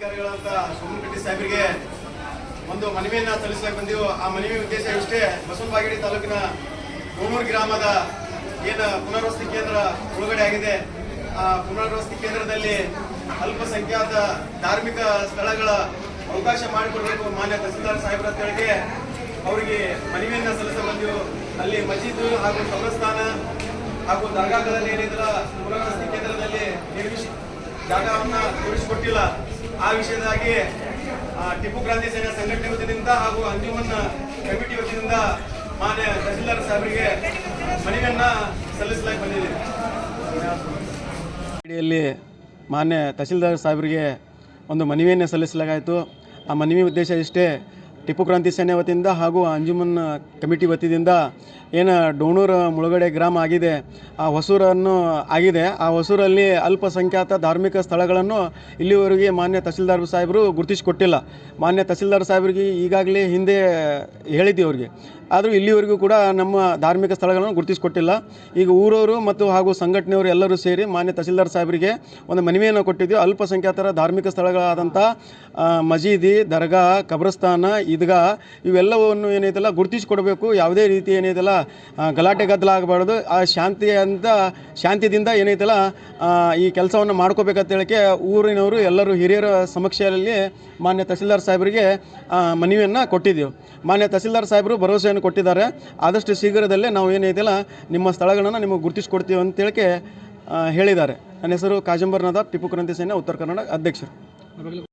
ಅಧಿಕಾರಿಗಳಾದ ಸೋಮನಕಟ್ಟಿ ಸಾಹೇಬರಿಗೆ ಒಂದು ಮನವಿಯನ್ನ ಸಲ್ಲಿಸಲಿಕ್ಕೆ ಬಂದೆವು, ಆ ಮನವಿ ಉದ್ದೇಶ ಇಷ್ಟೇ. ಬಸವನಬಾಗೇಡಿ ತಾಲೂಕಿನ ಕೋಣೂರು ಗ್ರಾಮದ ಏನು ಪುನರ್ವಸತಿ ಕೇಂದ್ರ ಒಳಗಡೆ ಆಗಿದೆ. ಆ ಪುನರ್ವಸತಿ ಕೇಂದ್ರದಲ್ಲಿ ಅಲ್ಪಸಂಖ್ಯಾತ ಧಾರ್ಮಿಕ ಸ್ಥಳಗಳ ಅವಕಾಶ ಮಾಡಿಕೊಡ್ಬೇಕು ಮಾನ್ಯ ತಹಸೀಲ್ದಾರ್ ಸಾಹೇಬ್ರ ಅಂತೇಳಿಗೆ ಅವರಿಗೆ ಮನವಿಯನ್ನ ಸಲ್ಲಿಸ ಬಂದೆವು, ಅಲ್ಲಿ ಮಸೀದು ಹಾಗೂ ಕಬ್ರಸ್ಥಾನ ಹಾಗೂ ದರ್ಗಾಗಳಲ್ಲಿ ಏನಿದ್ರ ಪುನರ್ವಸತಿ ಕೇಂದ್ರದಲ್ಲಿ ನಿರ್ಮಿಸಿ ಜಾಗವನ್ನು ತೋರಿಸಿಕೊಟ್ಟಿಲ್ಲ. ಆ ವಿಷಯದಾಗಿ ಟಿಪ್ಪು ಕ್ರಾಂತಿ ಸೇನಾ ಸಂಘಟನೆ ವತಿಯಿಂದ ಹಾಗೂ ಅಂಜುಮನ್ ಕಮಿಟಿ ವತಿಯಿಂದ ಮಾನ್ಯ ತಹಸೀಲ್ದಾರ್ ಸಾಹೇಬರಿಗೆ ಮನವಿಯನ್ನ ಸಲ್ಲಿಸಲಾಗಿ ಬಂದಿದೆ. ಮಾನ್ಯ ತಹಸೀಲ್ದಾರ್ ಸಾಹೇಬರಿಗೆ ಒಂದು ಮನವಿಯನ್ನು ಸಲ್ಲಿಸಲಾಯಿತು ಆ ಮನವಿ ಉದ್ದೇಶ ಇಷ್ಟೇ ಟಿಪ್ಪು ಕ್ರಾಂತಿ ಸೇನೆ ವತಿಯಿಂದ ಹಾಗೂ ಅಂಜುಮನ್ ಕಮಿಟಿ ವತಿಯಿಂದ ಏನು ಡೋಣೂರು ಮುಳುಗಡೆ ಗ್ರಾಮ ಆಗಿದೆ, ಆ ಹೊಸೂರನ್ನು ಆಗಿದೆ. ಆ ಹೊಸೂರಲ್ಲಿ ಅಲ್ಪಸಂಖ್ಯಾತ ಧಾರ್ಮಿಕ ಸ್ಥಳಗಳನ್ನು ಇಲ್ಲಿವರೆಗೆ ಮಾನ್ಯ ತಹಸೀಲ್ದಾರ್ ಸಾಹೇಬರು ಗುರುತಿಸಿಕೊಟ್ಟಿಲ್ಲ. ಮಾನ್ಯ ತಹಸೀಲ್ದಾರ್ ಸಾಹೇಬರಿಗೆ ಈಗಾಗಲೇ ಹಿಂದೆ ಹೇಳಿದ್ದೀವಿ ಅವ್ರಿಗೆ. ಆದರೂ ಇಲ್ಲಿವರೆಗೂ ಕೂಡ ನಮ್ಮ ಧಾರ್ಮಿಕ ಸ್ಥಳಗಳನ್ನು ಗುರುತಿಸಿಕೊಟ್ಟಿಲ್ಲ. ಈಗ ಊರವರು ಮತ್ತು ಹಾಗೂ ಸಂಘಟನೆಯವರು ಎಲ್ಲರೂ ಸೇರಿ ಮಾನ್ಯ ತಹಸೀಲ್ದಾರ್ ಸಾಹೇಬರಿಗೆ ಒಂದು ಮನವಿಯನ್ನು ಕೊಟ್ಟಿದ್ದೀವಿ. ಅಲ್ಪಸಂಖ್ಯಾತರ ಧಾರ್ಮಿಕ ಸ್ಥಳಗಳಾದಂಥ ಮಜೀದಿ ದರ್ಗಾ ಕಬ್ರಸ್ತಾನ ಈದ್ಗಾ ಇವೆಲ್ಲವನ್ನು ಏನೈತಲ್ಲ ಗುರುತಿಸಿಕೊಡಬೇಕು. ಯಾವುದೇ ರೀತಿ ಏನೈತಲ್ಲ ಗಲಾಟೆ ಗದ್ದಲ ಆಗಬಾರ್ದು. ಆ ಶಾಂತಿ ಅಂತ ಶಾಂತಿದಿಂದ ಏನೈತಲ್ಲ ಈ ಕೆಲಸವನ್ನು ಮಾಡ್ಕೋಬೇಕಂತ ಹೇಳಿಕೆ ಊರಿನವರು ಎಲ್ಲರೂ ಹಿರಿಯರ ಸಮಕ್ಷೆಯಲ್ಲಿ ಮಾನ್ಯ ತಹಸೀಲ್ದಾರ್ ಸಾಹೇಬರಿಗೆ ಮನವಿಯನ್ನು ಕೊಟ್ಟಿದ್ದೆವು. ಮಾನ್ಯ ತಹಸೀಲ್ದಾರ್ ಸಾಹೇಬರು ಭರವಸೆಯನ್ನು ಕೊಟ್ಟಿದ್ದಾರೆ. ಆದಷ್ಟು ಶೀಘ್ರದಲ್ಲೇ ನಾವು ಏನೈತಿಲ್ಲ ನಿಮ್ಮ ಸ್ಥಳಗಳನ್ನು ನಿಮಗೆ ಗುರುತಿಸ್ಕೊಡ್ತೀವಿ ಅಂತೇಳಿಕೆ ಹೇಳಿದ್ದಾರೆ. ನನ್ನ ಹೆಸರು ಕಾಜಂಬರ್ನಾಥ, ಟಿಪ್ಪು ಕ್ರಾಂತಿ ಸೇನೆ, ಉತ್ತರ ಕನ್ನಡ ಅಧ್ಯಕ್ಷರು.